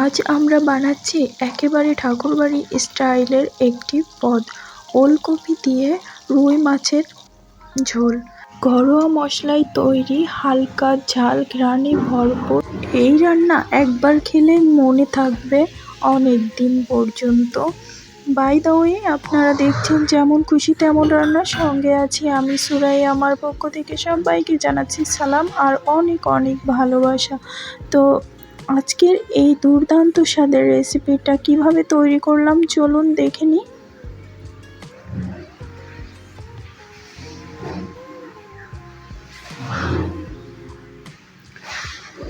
আজ আমরা বানাচ্ছি একেবারে ঠাকুরবাড়ি স্টাইলের একটি পদ। ওলকপি দিয়ে রুই মাছের ঝোল। ঘরোয়া মশলায় তৈরি হালকা ঝাল ঘ্রাণে ভরপুর। এই রান্না একবার খেলে মনে থাকবে অনেক দিন পর্যন্ত। বাই দ্য ওয়ে আপনারা দেখছেন যেমন খুশি তেমন রান্নার সঙ্গে আছি আমি সুরাই আমার পক্ষ থেকে সবাইকে জানাচ্ছি সালাম আর অনেক অনেক ভালোবাসা। তো আজকের এই দুর্দান্ত স্বাদের রেসিপিটা কীভাবে তৈরি করলাম চলুন দেখে নিই।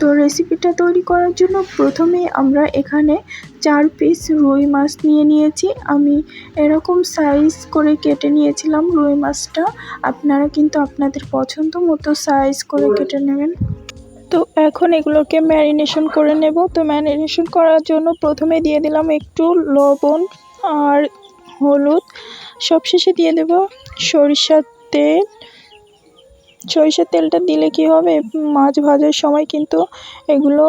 তো রেসিপিটা তৈরি করার জন্য প্রথমে আমরা এখানে চার পিস রুই মাছ নিয়ে নিয়েছি। আমি এরকম সাইজ করে কেটে নিয়েছিলাম রুই মাছটা। আপনারা কিন্তু আপনাদের পছন্দ মতো সাইজ করে কেটে নেবেন। তো এখন এগুলোকে ম্যারিনেশন করে নেব। তো ম্যারিনেশন করার জন্য প্রথমে দিয়ে দিলাম একটু লবণ আর হলুদ। সবশেষে দিয়ে দেব সরিষার তেল। সরিষার তেলটা দিলে কি হবে? মাছ ভাজার সময় কিন্তু এগুলো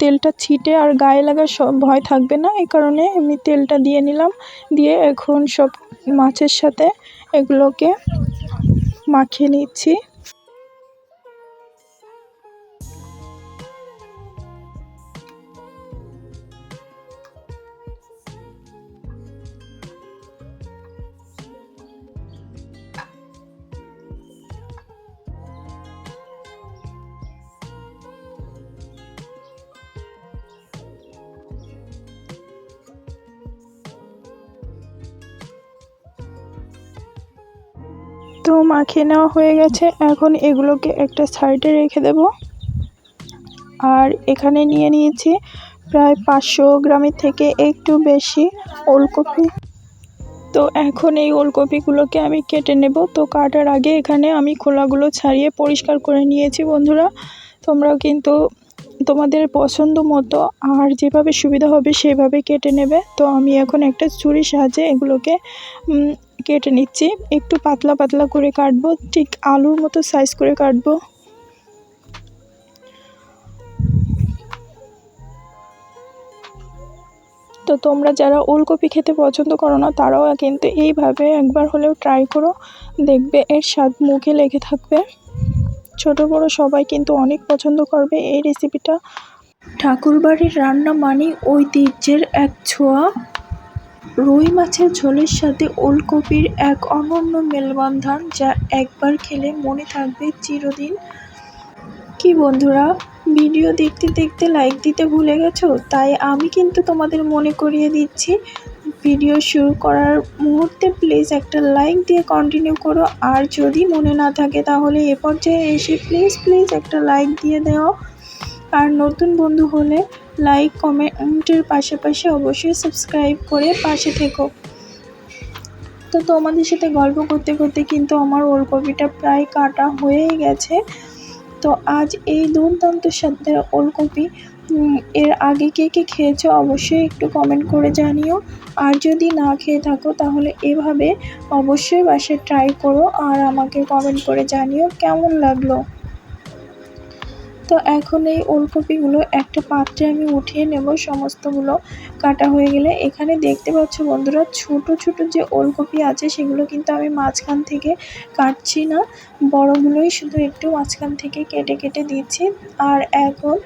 তেলটা ছিটে আর গায়ে লাগার ভয় থাকবে না। এই কারণে আমি তেলটা দিয়ে নিলাম। দিয়ে এখন সব মাছের সাথে এগুলোকে মাখিয়ে নিচ্ছি। তো মাখিয়ে নেওয়া হয়ে গেছে। এখন এগুলোকে একটা সাইডে রেখে দেব। আর এখানে নিয়ে নিয়েছি প্রায় পাঁচশো গ্রামের থেকে একটু বেশি ওলকপি। তো এখন এই ওলকপিগুলোকে আমি কেটে নেব। তো কাটার আগে এখানে আমি খোলাগুলো ছাড়িয়ে পরিষ্কার করে নিয়েছি বন্ধুরা। তোমরাও কিন্তু তোমাদের পছন্দ মতো আর যেভাবে সুবিধা হবে সেভাবে কেটে নেবে। তো আমি এখন একটা ছুরির সাহায্যে এগুলোকে কেটে নিচ্ছি। একটু পাতলা পাতলা করে কাটবো, ঠিক আলুর মতো সাইজ করে কাটবো। তো তোমরা যারা ওলকপি খেতে পছন্দ করো না, তারাও কিন্তু এইভাবে একবার হলেও ট্রাই করো। দেখবে এর স্বাদ মুখে লেগে থাকবে। ছোট বড় সবাই কিন্তু অনেক পছন্দ করবে এই রেসিপিটা ঠাকুরবাড়ির রান্না মানেই ঐতিহ্যের এক ছোঁয়া। রুই মাছের ঝোলের সাথে ওলকপির এক অনন্য মেলবন্ধন যা একবার খেলে মনে থাকবে চিরদিন। কি বন্ধুরা, ভিডিও দেখতে দেখতে লাইক দিতে ভুলে গেছো? তাই আমি কিন্তু তোমাদের মনে করিয়ে দিচ্ছি, ভিডিও শুরু করার মুহূর্তে প্লিজ একটা লাইক দিয়ে কন্টিনিউ করো। আর যদি মনে না থাকে তাহলে এ পর্যায়ে এসে প্লিজ প্লিজ একটা লাইক দিয়ে দেও। আর নতুন বন্ধু হলে লাইক, কমেন্টের পাশাপাশি অবশ্যই সাবস্ক্রাইব করে পাশে থেকো। তো তোমাদের সাথে গল্প করতে করতে কিন্তু আমার ওলকপিটা প্রায় কাটা হয়েই গেছে। তো আজ এই দুর্দান্ত স্বাদের ওলকপি এর আগে কে কে খেয়েছো অবশ্যই একটু কমেন্ট করে জানিও। আর যদি না খেয়ে থাকো তাহলে এভাবে অবশ্যই বাসায় ট্রাই করো আর আমাকে কমেন্ট করে জানিও কেমন লাগল। তো এখন এই ওলকপিগুলো একটা পাত্রে আমি উঠিয়ে নেব। সমস্তগুলো কাটা হয়ে গেলে এখানে দেখতে পাচ্ছ বন্ধুরা, ছোট ছোট যে ওলকপি আছে সেগুলো কিন্তু আমি মাঝখান থেকে কাটছি না। বড়গুলোই শুধু একটু মাঝখান থেকে কেটে কেটে দিচ্ছি। আর এখন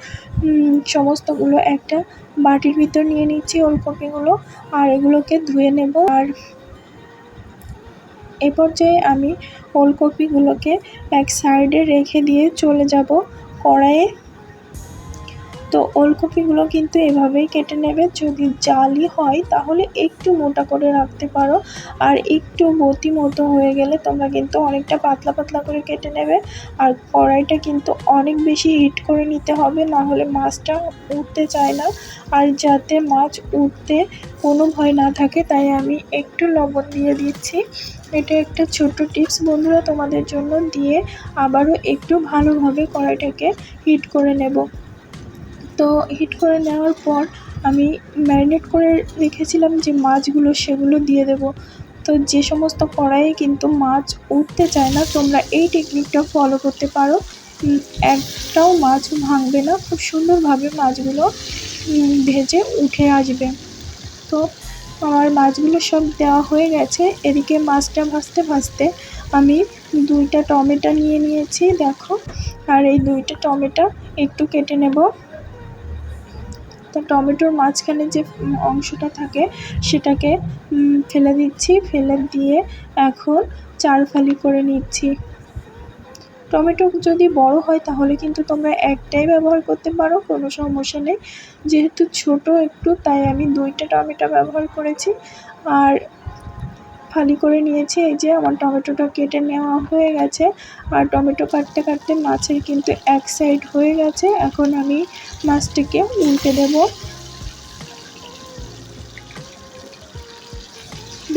সমস্তগুলো একটা বাটির ভিতর নিয়ে নিচ্ছি ওলকপিগুলো আর এগুলোকে ধুয়ে নেব। আর এ পর্যায়ে আমি ওলকপিগুলোকে এক সাইডে রেখে দিয়ে চলে যাব। কড়াইয়ে তো ওলকপিগুলো কিন্তু এভাবেই কেটে নেবে। যদি জালি হয়, তাহলে একটু মোটা করে রাখতে পারো। আর একটু বতি মতো হয়ে গেলে তোমরা কিন্তু অনেকটা পাতলা পাতলা করে কেটে নেবে। আর কড়াইটা কিন্তু অনেক বেশি হিট করে নিতে হবে, না হলে মাছটা উঠতে চায় না। আর যাতে মাছ উঠতে কোনো ভয় না থাকে, তাই আমি একটু লবণ দিয়ে দিচ্ছি। এটা একটা ছোট্ট টিপস বন্ধুরা, তোমাদের জন্য। দিয়ে আবারও একটু ভালোভাবে কড়াইটাকে হিট করে নেব। তো হিট করে নেওয়ার পর আমি ম্যারিনেট করে রেখেছিলাম যে মাছগুলো সেগুলো দিয়ে দেব। তো যে সমস্ত কড়াইয়ে কিন্তু মাছ উঠতে চায় না, তোমরা এই টেকনিকটা ফলো করতে পারো। একটাও মাছ ভাঙবে না, খুব সুন্দরভাবে মাছগুলো ভেজে উঠে আসবে। তো আমার মাছগুলো সব দেওয়া হয়ে গেছে। এদিকে মাছটা ভাজতে ভাজতে আমি দুইটা টমেটো নিয়ে নিয়েছি, দেখো। আর এই দুইটা টমেটো একটু কেটে নেব। তো টমেটোর মাঝখানে যে অংশটা থাকে, সেটাকে ফেলে দিচ্ছি। ফেলে দিয়ে এখন চার ফালি করে নিচ্ছি। টমেটো যদি বড় হয়, তাহলে কিন্তু তোমরা একটাই ব্যবহার করতে পারো, কোনো সমস্যা নেই। যেহেতু ছোট একটু, তাই আমি দুইটা টমেটো ব্যবহার করেছি। আর ফালি করে নিয়েছি, এই যে আমার টমেটোটা কেটে নেওয়া হয়ে গেছে। আর টমেটো কাটতে কাটতে মাছের কিন্তু এক সাইড হয়ে গেছে। এখন আমি মাছটিকে উল্টে দেব।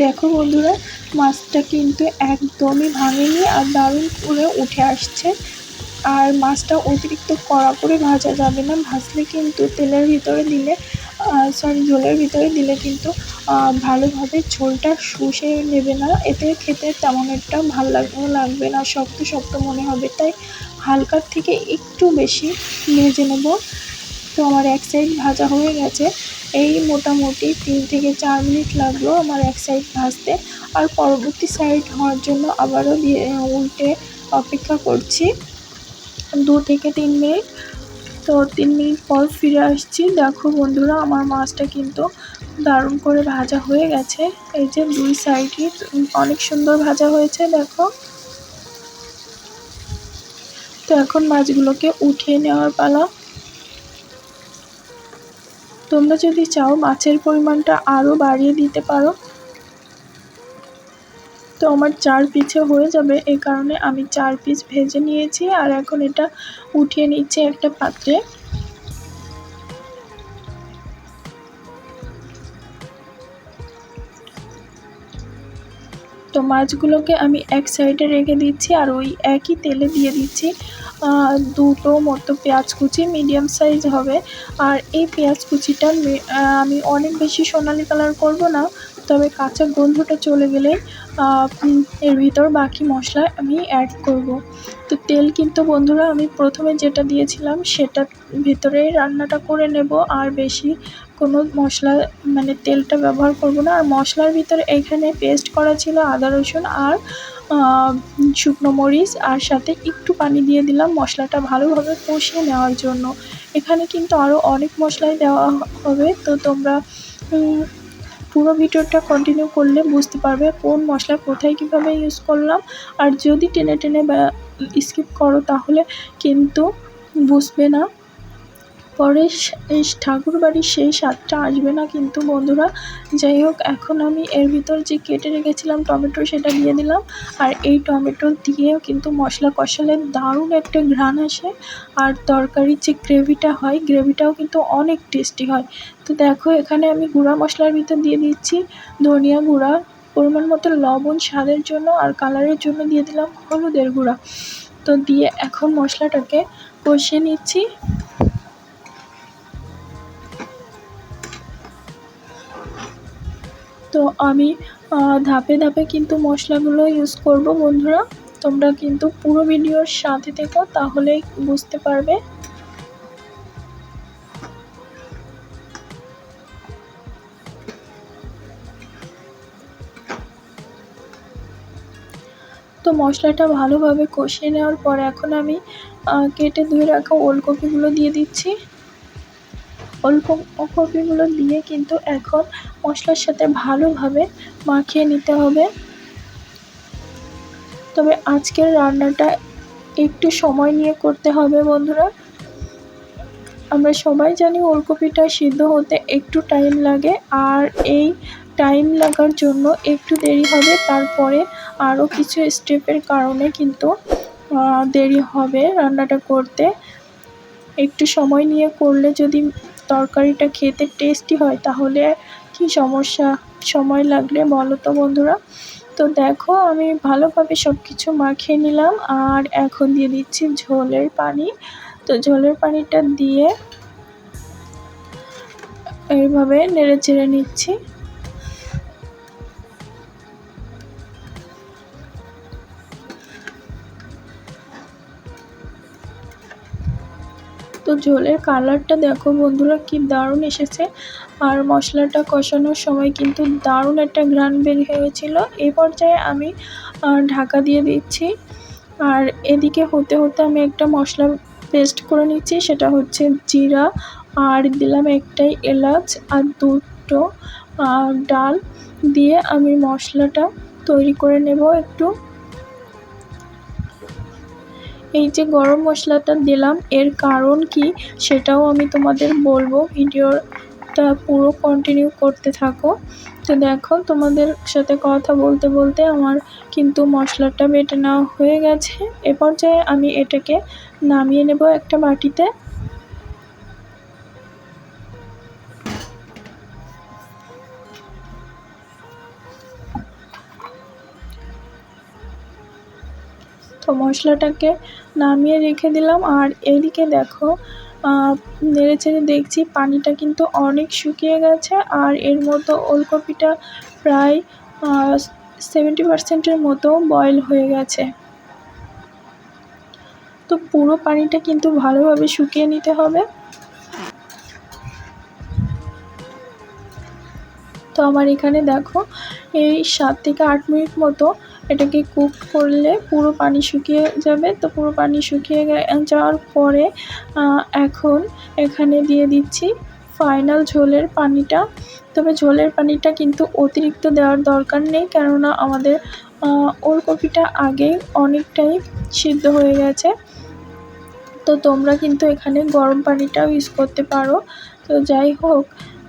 দেখো বন্ধুরা, মাছটা কিন্তু একদমই ভাঙেনি আর দারুণ করে উঠে আসছে। আর মাছটা অতিরিক্ত কড়া করে ভাজা যাবে না, ভাজলে কিন্তু তেলের ভিতরে দিলে সরি ঝোলের ভিতরে দিলে কিন্তু ভালোভাবে ঝোলটা শুষে নেবে না। এতে খেতে তেমন একটা ভালো লাগবে লাগবে না, শক্ত শক্ত মনে হবে। তাই হালকার থেকে একটু বেশি ভেজে নেব। তো আমার এক সাইড ভাজা হয়ে গেছে। এই মোটামুটি তিন থেকে চার মিনিট লাগল আমার এক সাইড ভাজতে। আর পরবর্তী সাইড হওয়ার জন্য আবারও দিয়ে, উল্টে অপেক্ষা করছি। দু থেকে তিন মিনিট তো তিন মিনিট পর ফিরে আসছি। দেখো বন্ধুরা, আমার মাছটা কিন্তু দারুণ করে ভাজা হয়ে গেছে। এই যে দুই সাইডই অনেক সুন্দর ভাজা হয়েছে, দেখো। তো এখন মাছগুলোকে উঠিয়ে নেওয়ার পালা। তোমরা যদি চাও মাছের পরিমাণটা আরও বাড়িয়ে দিতে পারো। তো আমার চার পিছে হয়ে যাবে এই কারণে আমি চার পিস ভেজে নিয়েছি আর এখন এটা উঠিয়ে নিচ্ছি একটা পাত্রে। তো মাছগুলোকে আমি এক সাইডে রেখে দিচ্ছি আর ওই একই তেলে দিয়ে দিচ্ছি দুটো মতো পেঁয়াজ কুচি, মিডিয়াম সাইজ হবে। আর এই পেঁয়াজ কুচিটা আমি অনেক বেশি সোনালি কালার করব না তবে কাঁচা গন্ধটা চলে গেলে এর ভিতর বাকি মশলা আমি অ্যাড করব। তো তেল কিন্তু বন্ধুরা আমি প্রথমে যেটা দিয়েছিলাম সেটা ভিতরেই রান্নাটা করে নেব আর বেশি কোনো মশলা মানে তেলটা ব্যবহার করব না। আর মশলার ভিতরে এখানে পেস্ট করা ছিল আদা, রসুন আর শুকনো মরিচ আর সাথে একটু পানি দিয়ে দিলাম মশলাটা ভালোভাবে কষিয়ে নেওয়ার জন্য। এখানে কিন্তু আরও অনেক মশলাই দেওয়া হবে। তো তোমরা পুরো ভিডিওটা কন্টিনিউ করলে বুঝতে পারবে কোন মশলা কোথায় কীভাবে ইউজ করলাম। আর যদি টেনে টেনে স্কিপ করো তাহলে কিন্তু বুঝবে না। পরে এই ঠাকুর বাড়ির সেই স্বাদটা আসবে না কিন্তু বন্ধুরা, যাই হোক, এখন আমি এর ভিতর যে কেটে রেখেছিলাম টমেটো সেটা দিয়ে দিলাম। আর এই টমেটো দিয়েও কিন্তু মশলা কষালে দারুণ একটা ঘ্রাণ আসে। আর তরকারির যে গ্রেভিটা হয়, গ্রেভিটাও কিন্তু অনেক টেস্টি হয়। তো দেখো, এখানে আমি গুঁড়া মশলার ভিতর দিয়ে দিচ্ছি ধনিয়া গুঁড়া, পরিমাণ মতো লবণ স্বাদের জন্য আর কালারের জন্য দিয়ে দিলাম হলুদের গুঁড়া। তো দিয়ে এখন মশলাটাকে কষিয়ে নিচ্ছি। তো আমি ধাপে ধাপে কিন্তু মশলাগুলো ইউজ করব বন্ধুরা। তোমরা কিন্তু পুরো ভিডিওর সাথে থেকো তাহলেই বুঝতে পারবে। তো মশলাটা ভালোভাবে কষিয়ে নেওয়ার পর এখন আমি কেটে ধুয়ে রাখা ওলকপিগুলো দিয়ে দিচ্ছি। ওলকপিগুলো দিয়ে কিন্তু এখন মশলার সাথে ভালোভাবে মাখিয়ে নিতে হবে। তবে আজকের রান্নাটা একটু সময় নিয়ে করতে হবে বন্ধুরা। আমরা সবাই জানি ওলকপিটা সিদ্ধ হতে একটু টাইম লাগে আর এই টাইম লাগার জন্য একটু দেরি হবে। তারপরে আরও কিছু স্টেপের কারণে কিন্তু দেরি হবে রান্নাটা করতে। একটু সময় নিয়ে করলে যদি তরকারিটা খেতে টেস্টি হয় তাহলে কি সমস্যা? সময় লাগলে বলো তো বন্ধুরা। তো দেখো, আমি ভালোভাবে সব কিছু মাখিয়ে নিলাম আর এখন দিয়ে দিচ্ছি ঝোলের পানি। তো ঝোলের পানিটা দিয়ে এইভাবে নেড়ে চেড়ে নিচ্ছি। তো ঝোলের কালারটা দেখো বন্ধুরা, কি দারুণ এসেছে। আর মশলাটা কষানোর সময় কিন্তু দারুণ একটা ঘ্রাণ বের হয়েছিল। এই পর্যায়ে আমি ঢাকা দিয়ে দিচ্ছি। আর এদিকে হতে হতে আমি একটা মশলা পেস্ট করে নিচ্ছি, সেটা হচ্ছে জিরা। আর দিলাম একটাই এলাচ আর দুটো ডাল। দিয়ে আমি মশলাটা তৈরি করে নেব একটু। এই যে গরম মশলাটা দিলাম, এর কারণ কি সেটাও আমি তোমাদের বলব। ভিডিওটা পুরো কন্টিনিউ করতে থাকো। তো দেখো, তোমাদের সাথে কথা বলতে বলতে আমার কিন্তু মশলাটা বেটে নেওয়া হয়ে গেছে। এ পর্যায়ে আমি এটাকে নামিয়ে নেব একটা বাটিতে। তো মশলাটাকে নামিয়ে রেখে দিলাম। আর এদিকে দেখো নেড়ে দেখছি পানিটা কিন্তু অনেক শুকিয়ে গেছে আর এর মতো ওলকপিটা প্রায় সেভেন্টি পার্সেন্টের মতো বয়েল হয়ে গেছে। তো পুরো পানিটা কিন্তু ভালোভাবে শুকিয়ে নিতে হবে। তো আমার এখানে দেখো, এই সাত থেকে আট মিনিট মতো এটাকে কুক করলে পুরো পানি শুকিয়ে যাবে। তো পুরো পানি শুকিয়ে যাওয়ার পরে এখন এখানে দিয়ে দিচ্ছি ফাইনাল ঝোলের পানিটা। তবে ঝোলের পানিটা কিন্তু অতিরিক্ত দেওয়ার দরকার নেই, কেননা আমাদের ওলকপিটা আগেই অনেকটাই সিদ্ধ হয়ে গেছে। তো তোমরা কিন্তু এখানে গরম পানিটাও ইউজ করতে পারো। তো যাই হোক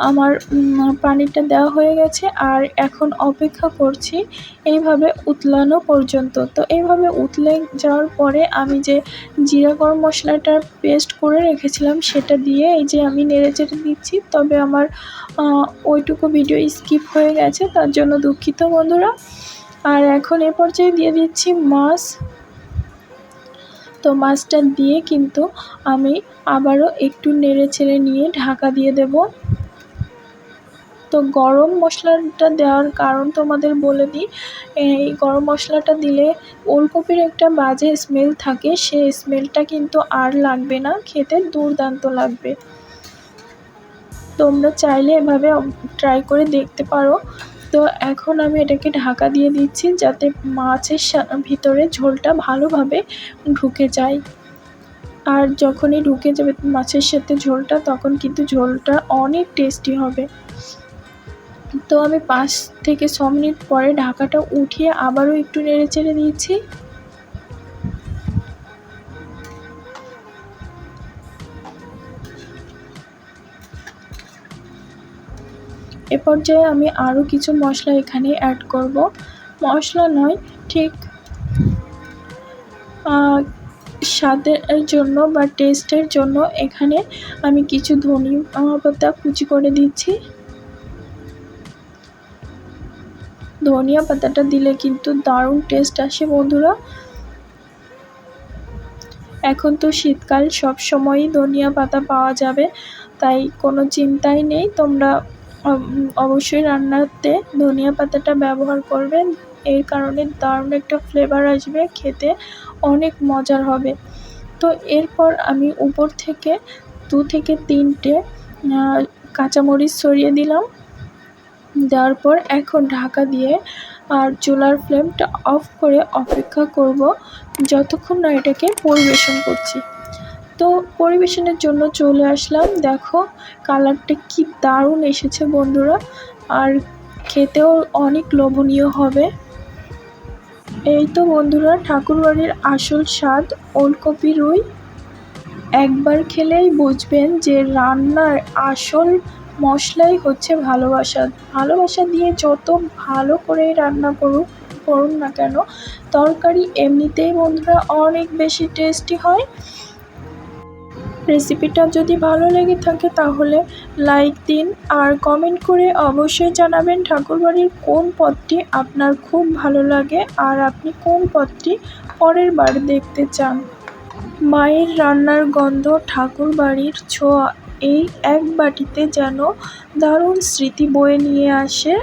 আমার পানিটা দেওয়া হয়ে গেছে আর এখন অপেক্ষা করছি এইভাবে উতলানো পর্যন্ত। তো এইভাবে উতলে যাওয়ার পরে আমি যে জিরা গরম মশলাটার পেস্ট করে রেখেছিলাম সেটা দিয়ে এই যে আমি নেড়ে চেড়ে দিচ্ছি। তবে আমার ওইটুকু ভিডিও স্কিপ হয়ে গেছে, তার জন্য দুঃখিত বন্ধুরা। আর এখন এ পর্যায়ে দিয়ে দিচ্ছি মাছ। তো মাছটা দিয়ে কিন্তু আমি আবারও একটু নেড়ে ছেড়ে নিয়ে ঢাকা দিয়ে দেব। তো গরম মশলাটা দেওয়ার কারণ তোমাদের বলে দিই। এই গরম মশলাটা দিলে ওলকপির একটা বাজে স্মেল থাকে, সেই স্মেলটা কিন্তু আর লাগবে না, খেতে দুর্দান্ত লাগবে। তোমরা চাইলে এভাবে ট্রাই করে দেখতে পারো। তো এখন আমি এটাকে ঢাকা দিয়ে দিচ্ছি যাতে মাছের ভিতরে ঝোলটা ভালোভাবে ঢুকে যায়। আর যখনই ঢুকে যাবে মাছের সাথে ঝোলটা, তখন কিন্তু ঝোলটা অনেক টেস্টি হবে। তো আমি পাঁচ থেকে ছ মিনিট পরে ঢাকাটা উঠিয়ে আবারও একটু নেড়ে চেড়ে দিয়েছি এ পর্যায়ে আমি আরও কিছু মশলা এখানে অ্যাড করব। মশলা নয়, ঠিক স্বাদের জন্য বা টেস্টের জন্য এখানে আমি কিছু ধনিয়া পাতা কুচি করে দিচ্ছি। ধনিয়া পাতাটা দিলে কিন্তু দারুণ টেস্ট আসে বন্ধুরা। এখন তো শীতকাল, সব সময়ই ধনিয়া পাতা পাওয়া যাবে, তাই কোনো চিন্তাই নেই। তোমরা অবশ্যই রান্নাতে ধনিয়া পাতাটা ব্যবহার করবেন এর কারণে দারুণ একটা ফ্লেভার আসবে, খেতে অনেক মজার হবে। তো এরপর আমি উপর থেকে দু থেকে তিনটে কাঁচামরিচ ছড়িয়ে দিলাম। দেওয়ার পর এখন ঢাকা দিয়ে, আর চুলার ফ্লেমটা অফ করে অপেক্ষা করব যতক্ষণ না এটাকে পরিবেশন করছি। তো পরিবেশনের জন্য চলে আসলাম। দেখো, কালারটা কি দারুণ এসেছে বন্ধুরা। আর খেতেও অনেক লোভনীয় হবে। এই তো বন্ধুরা, ঠাকুরবাড়ির আসল স্বাদ ওলকপি রুই। একবার খেলেই বুঝবেন যে রান্নার আসল মশলাই হচ্ছে ভালোবাসা। ভালোবাসা দিয়ে যত ভালো করে রান্না করুক, করুন না কেন, তরকারি এমনিতেই বন্ধুরা অনেক বেশি টেস্টি হয়। রেসিপিটা যদি ভালো লেগে থাকে তাহলে লাইক দিন আর কমেন্ট করে অবশ্যই জানাবেন ঠাকুরবাড়ির কোন পদটি আপনার খুব ভালো লাগে আর আপনি কোন পদটি পরের বার দেখতে চান। মায়ের রান্নার গন্ধ ঠাকুরবাড়ির ছোঁয়া। এই এক বাটিতে যেন দারুণ স্মৃতি বয়ে নিয়ে আসে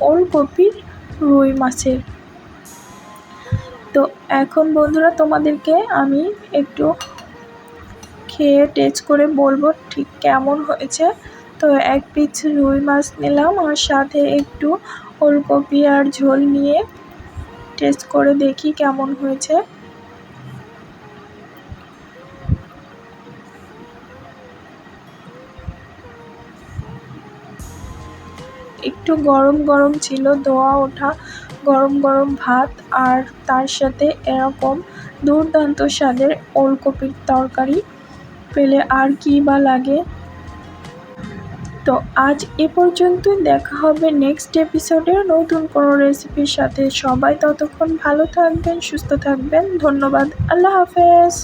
ওলকপির রুই মাছের। তো এখন বন্ধুরা তোমাদেরকে আমি একটু খেয়ে টেস্ট করে বলব ঠিক কেমন হয়েছে। তো এক পিস রুই মাছ নিলাম আর সাথে একটু ওলকপি আর ঝোল নিয়ে টেস্ট করে দেখি কেমন হয়েছে। একটু গরম গরম ছিল, ধোয়া ওঠা, গরম গরম ভাত আর তার সাথে এরকম দুর্দান্ত স্বাদের ওলকপির তরকারি পেলে আর কি বা লাগে। তো আজ এ পর্যন্ত দেখা হবে নেক্সট এপিসোডে নতুন কোনো রেসিপির সাথে। সবাই ততক্ষণ ভালো থাকবেন, সুস্থ থাকবেন। ধন্যবাদ। আল্লাহ হাফেজ।